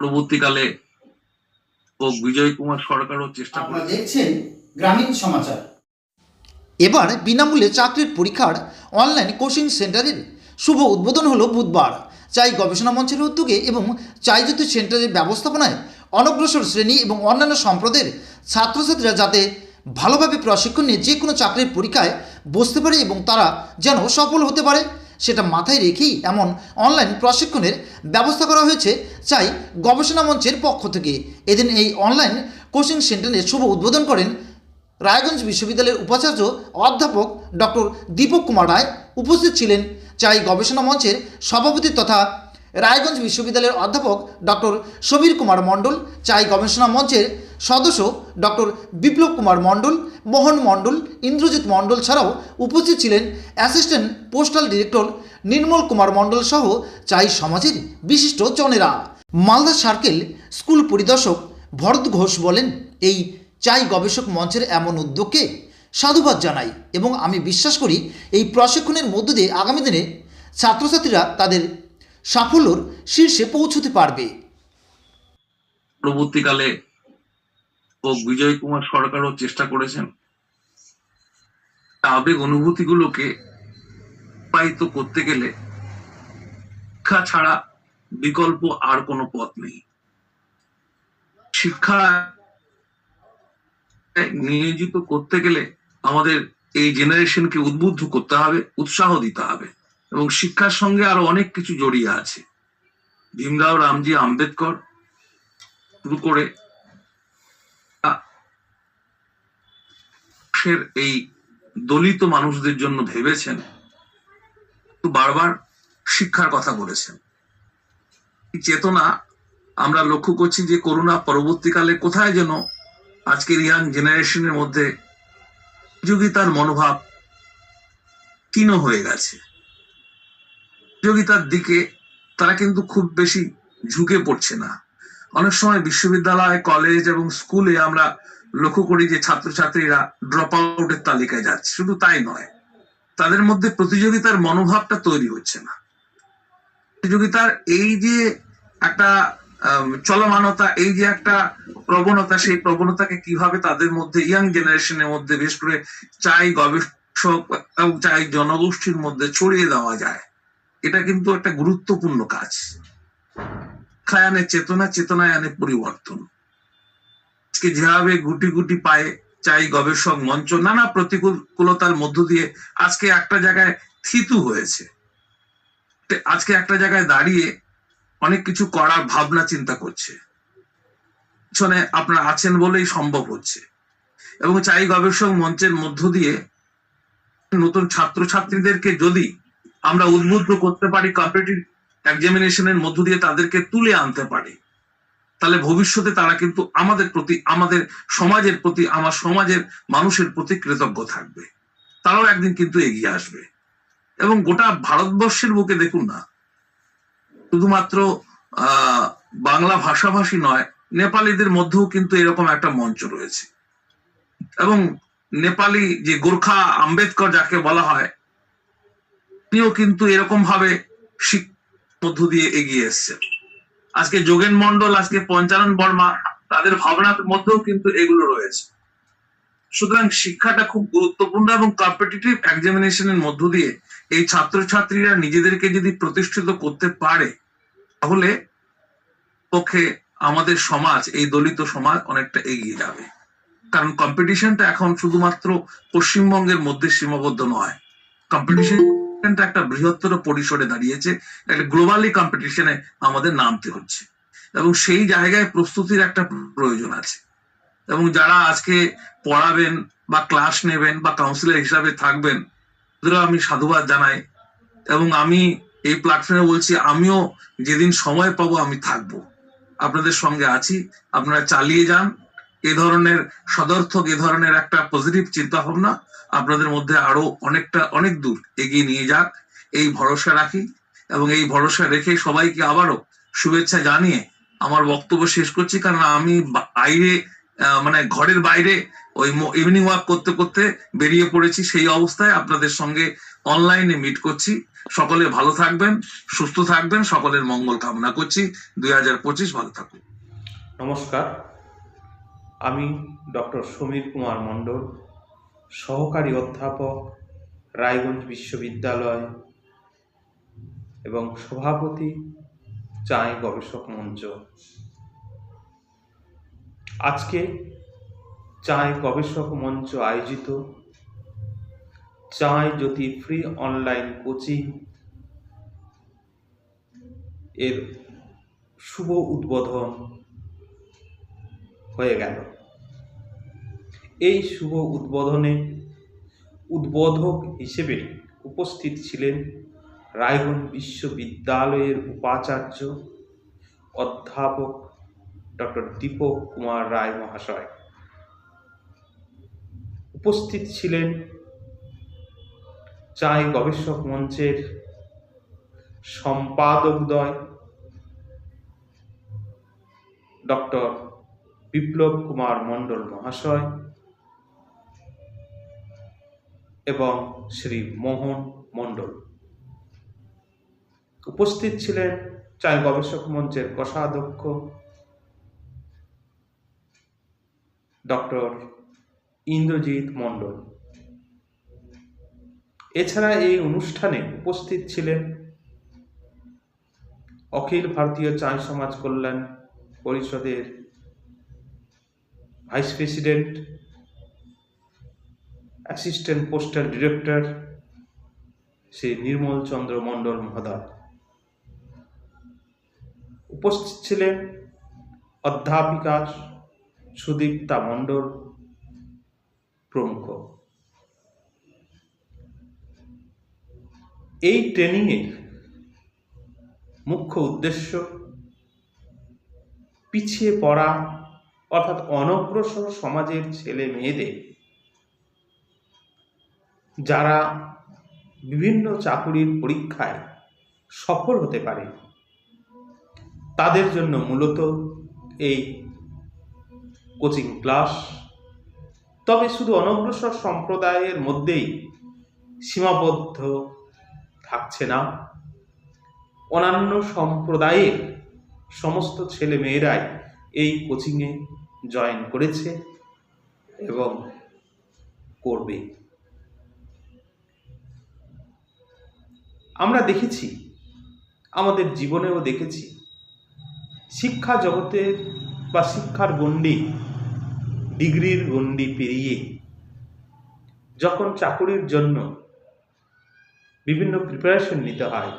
পরবর্তীকালে ও বিজয় কুমার সরকারও চেষ্টা আপনারা করে দেখছেন গ্রামীণ সমাচার। এবার বিনামূল্যে চাকরির পরীক্ষার অনলাইন কোচিং সেন্টারের শুভ উদ্বোধন হলো বুধবার। চাই গবেষণা মঞ্চের উদ্যোগে এবং চাই জ্যোতি সেন্টারের ব্যবস্থাপনায় অনগ্রসর শ্রেণি এবং অন্যান্য সম্প্রদায়ের ছাত্রছাত্রীরা যাতে ভালোভাবে প্রশিক্ষণ নিয়ে যে কোনো চাকরির পরীক্ষায় বসতে পারে এবং তারা যেন সফল হতে পারে। সেটা মাথায় রেখেই এমন অনলাইন প্রশিক্ষণের ব্যবস্থা করা হয়েছে, চাই গবেষণা মঞ্চের পক্ষ থেকে। এদিন এই অনলাইন কোচিং সেন্টারের শুভ উদ্বোধন করেন রায়গঞ্জ বিশ্ববিদ্যালয়ের উপাচার্য অধ্যাপক ডক্টর দীপক কুমার রায়। উপস্থিত ছিলেন, চাই গবেষণা মঞ্চের সভাপতি তথা রায়গঞ্জ বিশ্ববিদ্যালয়ের অধ্যাপক ডক্টর সমীর কুমার মণ্ডল। চাই গবেষণা মঞ্চের সদস্য ডক্টর বিপ্লব কুমার মণ্ডল, মোহন মণ্ডল, ইন্দ্রজিৎ মণ্ডল ছাড়াও উপস্থিত ছিলেন assistant postal director Nirmal Kumar Mondal সহ চাই সমাজের বিশিষ্ট জনেরা। মালদা সার্কেল স্কুল পরিদর্শক ভরত ঘোষ বলেন, এই চাই গবেষক মঞ্চের এমন উদ্যোগকে সাধুবাদ জানাই এবং আমি বিশ্বাস করি এই প্রশিক্ষণের মধ্য দিয়ে আগামী দিনে ছাত্রছাত্রীরা তাদের সাফল্যর শীর্ষে পৌঁছতে পারবে। পরবর্তীকালে ও বিজয় কুমার সরকারও চেষ্টা করেছেন আবেগ অনুভূতিগুলোকে উৎপাহিত করতে গেলে শিক্ষা ছাড়া বিকল্প আর কোনো পথ নেই। শিক্ষা নিয়োজিত করতে গেলে আমাদের এই জেনারেশনকে উদ্বুদ্ধ করতে হবে, উৎসাহ দিতে হবে এবং শিক্ষার সঙ্গে আরও অনেক কিছু জড়িয়ে আছে। ভীমরাও রামজি আম্বেদকর শুরু করে দেশের এই দলিত মানুষদের জন্য ভেবেছেন বারবার শিক্ষার কথা বলেছেন। চেতনা আমরা লক্ষ্য করছি যে করোনা পরবর্তীকালে কোথায় যেন আজকের ইয়াং জেনারেশনের মধ্যে প্রতিযোগিতার মনোভাব ক্ষীণ হয়ে গেছে। প্রতিযোগিতার দিকে তারা কিন্তু খুব বেশি ঝুঁকে পড়ছে না। অনেক সময় বিশ্ববিদ্যালয়, কলেজ এবং স্কুলে আমরা লক্ষ্য করি যে ছাত্রছাত্রীরা ড্রপ আউটের তালিকায় যাচ্ছে। শুধু তাই নয়, তাদের মধ্যে প্রতিযোগিতার মনোভাবটা তৈরি হচ্ছে না। প্রতিযোগিতার এই যে একটা চলমানতা, এই যে একটা প্রবণতা, সেই প্রবণতাকে কীভাবে তাদের মধ্যে ইয়াং জেনারেশনের মধ্যে বিশেষ করে চাই গবেষক এবং চাই জনগোষ্ঠীর মধ্যে ছড়িয়ে দেওয়া যায়, এটা কিন্তু একটা গুরুত্বপূর্ণ কাজ। আনে চেতনা চেতনায় আনে পরিবর্তন। আজকে যেভাবে গুটি গুটি পায়ে চাই গবেষক মঞ্চ, নানা প্রতিকূলতার মধ্য দিয়ে আজকে একটা জায়গায় থিতু হয়েছে। আজকে একটা জায়গায় দাঁড়িয়ে অনেক কিছু করার ভাবনা চিন্তা করছে। পিছনে আপনারা আছেন বলেই সম্ভব হচ্ছে। এবং চাই গবেষক মঞ্চের মধ্য দিয়ে নতুন ছাত্রছাত্রীদেরকে যদি আমরা উদ্বুদ্ধ করতে পারি কম্পিটিটিভ এক্সামিনেশনের মধ্য দিয়ে তাদেরকে তুলে আনতে পারি। তাহলে ভবিষ্যতে তারা কিন্তু আমাদের প্রতি, আমাদের সমাজের প্রতি, আমার সমাজের মানুষের প্রতি কৃতজ্ঞ থাকবে। তারাও একদিন কিন্তু এগিয়ে আসবে। এবং গোটা ভারতবর্ষের বুকে দেখুন না, শুধুমাত্র বাংলা ভাষাভাষী নয়, নেপালিদের মধ্যেও কিন্তু এরকম একটা মঞ্চ রয়েছে। এবং নেপালি যে গোর্খা আম্বেদকর যাকে বলা হয়, তিনিও কিন্তু এরকম ভাবে শিক্ষার মধ্য দিয়ে এগিয়ে এসছেন। আজকে যোগেন মন্ডল আজকে পঞ্চানন বর্মা, তাদের ভাবনার মধ্যেও কিন্তু এগুলো রয়েছে। সুতরাং শিক্ষাটা খুব গুরুত্বপূর্ণ এবং কম্পিটিটিভ এক্সামিনেশনের মধ্য দিয়ে এই ছাত্রছাত্রীরা নিজেদেরকে যদি প্রতিষ্ঠিত করতে পারে, তাহলে পক্ষে আমাদের সমাজ, এই দলিত সমাজ অনেকটা এগিয়ে যাবে। কারণ কম্পিটিশনটা এখন শুধুমাত্র পশ্চিমবঙ্গের মধ্যে সীমাবদ্ধ নয়। কম্পিটিশনটা একটা বৃহত্তর পরিসরে দাঁড়িয়েছে, একটা গ্লোবালি কম্পিটিশনে আমাদের নামতে হচ্ছে। এবং সেই জায়গায় প্রস্তুতির একটা প্রয়োজন আছে। এবং যারা আজকে পড়াবেন বা ক্লাস নেবেন বা কাউন্সিলর হিসাবে থাকবেন আমি সাধুবাদ জানাই। এবং আমি এই প্ল্যাটফর্মে বলছি, আমিও যেদিন সময় পাবো আমি থাকব। আপনাদের সঙ্গে আছি, আপনারা চালিয়ে যান। এ ধরনের সদর্থক, এ ধরনের একটা পজিটিভ চিন্তা ভাবনা আপনাদের মধ্যে আরও অনেকটা, অনেক দূর এগিয়ে নিয়ে যাক। এই ভরসা রাখি এবং এই ভরসা রেখে সবাইকে আবারও শুভেচ্ছা জানিয়ে আমার বক্তব্য শেষ করছি। কারণ আমি বাইরে মানে ঘরের বাইরে ওই ইভিনিং ওয়াক করতে করতে বেরিয়ে পড়েছি। সেই অবস্থায় আপনাদের সঙ্গে অনলাইনে মিট করছি। সকলে ভালো থাকবেন, সুস্থ থাকবেন। সকলের মঙ্গল কামনা করছি। দুই হাজার পঁচিশ, ভালো থাকুন। নমস্কার। আমি ডক্টর সমীর কুমার মণ্ডল, সহকারী অধ্যাপক, রায়গঞ্জ বিশ্ববিদ্যালয় এবং সভাপতি চায় গবেষক মঞ্চ। আজকে চায় গবেষক মঞ্চ আয়োজিত চায় জ্যোতি ফ্রি অনলাইন কোচিং এর শুভ উদ্বোধন হয়ে গেল। এই শুভ উদ্বোধনে উদ্বোধক হিসেবে উপস্থিত ছিলেন রায়গঞ্জ বিশ্ববিদ্যালয়ের উপাচার্য অধ্যাপক ডক্টর দীপক কুমার রায় মহাশয়। উপস্থিত ছিলেন চাই গবেষক মঞ্চের সম্পাদকদ্বয় ডক্টর বিপ্লব কুমার মণ্ডল মহাশয় এবং শ্রী মোহন মণ্ডল। উপস্থিত ছিলেন চাই গবেষক মঞ্চের কোষাধ্যক্ষ ডক্টর ইন্দ্রজিৎ মণ্ডল। এছাড়া এই অনুষ্ঠানে উপস্থিত ছিলেন অখিল ভারতীয় চায় সমাজ কল্যাণ পরিষদের vice president, assistant postal director Shri Nirmal Chandra Mondal মহোদয়। উপস্থিত ছিলেন অধ্যাপিকা সুদীপ্তা মণ্ডল প্রমুখ। এই ট্রেনিংয়ের মুখ্য উদ্দেশ্য পিছিয়ে পড়া অর্থাৎ অনগ্রসর সমাজের ছেলে মেয়েদের যারা বিভিন্ন চাকুরির পরীক্ষায় সফল হতে পারে, তাদের জন্য মূলত এই কোচিং ক্লাস। তবে শুধু অনগ্রসর সম্প্রদায়ের মধ্যেই সীমাবদ্ধ থাকছে না। অন্যান্য সম্প্রদায়ের সমস্ত ছেলে মেয়েরাই এই কোচিংয়ে জয়েন করেছে এবং করবে। আমরা দেখেছি, আমাদের জীবনেও দেখেছি, শিক্ষা জগতের বা শিক্ষার গণ্ডি, ডিগ্রির গণ্ডি পেরিয়ে যখন চাকুরির জন্য বিভিন্ন প্রিপারেশন নিতে হয়,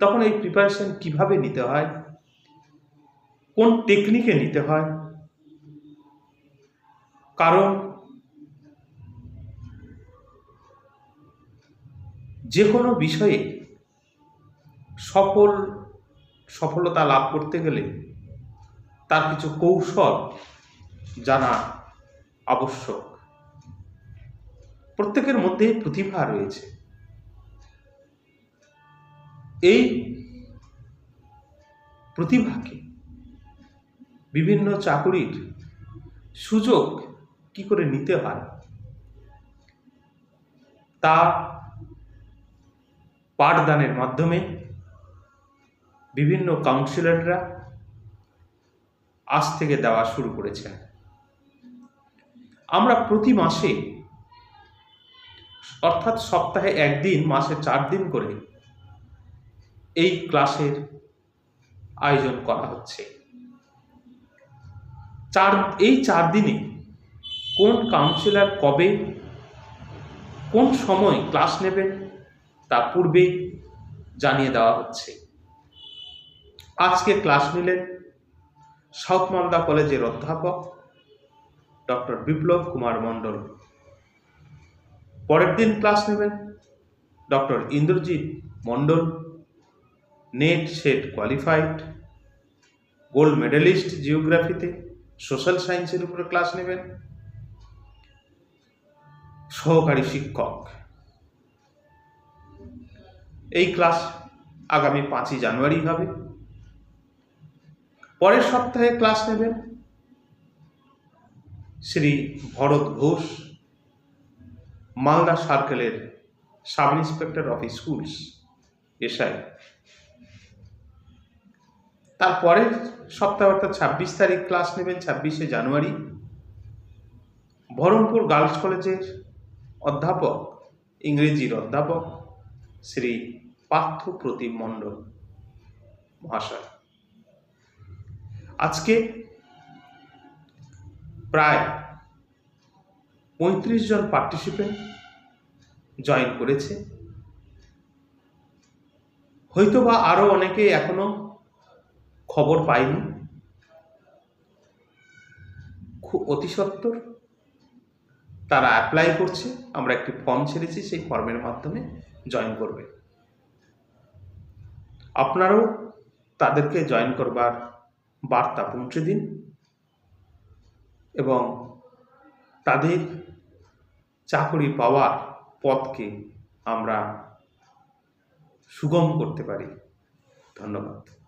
তখন এই প্রিপারেশন কীভাবে নিতে হয়, কোন টেকনিকে নিতে হয় কারণ যে কোনো বিষয়ে সফল সফলতা লাভ করতে গেলে তার কিছু কৌশল জানা আবশ্যক। প্রত্যেকের মধ্যে প্রতিভা রয়েছে। এই প্রতিভাকে বিভিন্ন চাকুরির সুযোগ কি করে নিতে হয়? তা পাঠদানের মাধ্যমে বিভিন্ন কাউন্সিলররা আজ থেকে দেওয়া শুরু করেছেন। আমরা প্রতি মাসে, অর্থাৎ সপ্তাহে একদিন, মাসে চার দিন করে এই ক্লাসের আয়োজন করা হচ্ছে। চার, এই চার দিনে কোন কাউন্সিলর কবে, কোন সময় ক্লাস নেবেন, তা পূর্বেই জানিয়ে দেওয়া হচ্ছে। আজকে ক্লাস নিলেন সাউথ মালদা কলেজের অধ্যাপক ডক্টর বিপ্লব কুমার মণ্ডল। পরের দিন ক্লাস নেবেন doctor Indrajit Mondal NET SET qualified gold medalist জিওগ্রাফিতে social সায়েন্সের উপরে ক্লাস নেবেন। সহকারী শিক্ষক। এই ক্লাস আগামী পাঁচই জানুয়ারি হবে। পরের সপ্তাহে ক্লাস নেবেন শ্রী ভরত ঘোষ, মালদা সার্কেলের sub inspector of schools, SI. তারপরের সপ্তাহ অর্থাৎ ছাব্বিশ তারিখ ক্লাস নেবেন, ছাব্বিশে জানুয়ারি, বহরমপুর গার্লস কলেজের অধ্যাপক, ইংরেজির অধ্যাপক শ্রী পার্থ প্রতিম মণ্ডল মহাশয়। আজকে প্রায় পঁয়ত্রিশ জন পার্টিসিপেন্ট জয়েন করেছে। হয়তোবা আরও অনেকে এখনও খবর পায়নি। অতি সত্বর তারা অ্যাপ্লাই করছে, আমরা একটি ফর্ম ছেড়েছি, সেই ফর্মের মাধ্যমে জয়েন করবে। আপনারাও তাদেরকে জয়েন করবার বার্তা পৌঁছে দিন এবং তাদের চাকরি পাওয়ার পথকে আমরা সুগম করতে পারি। ধন্যবাদ।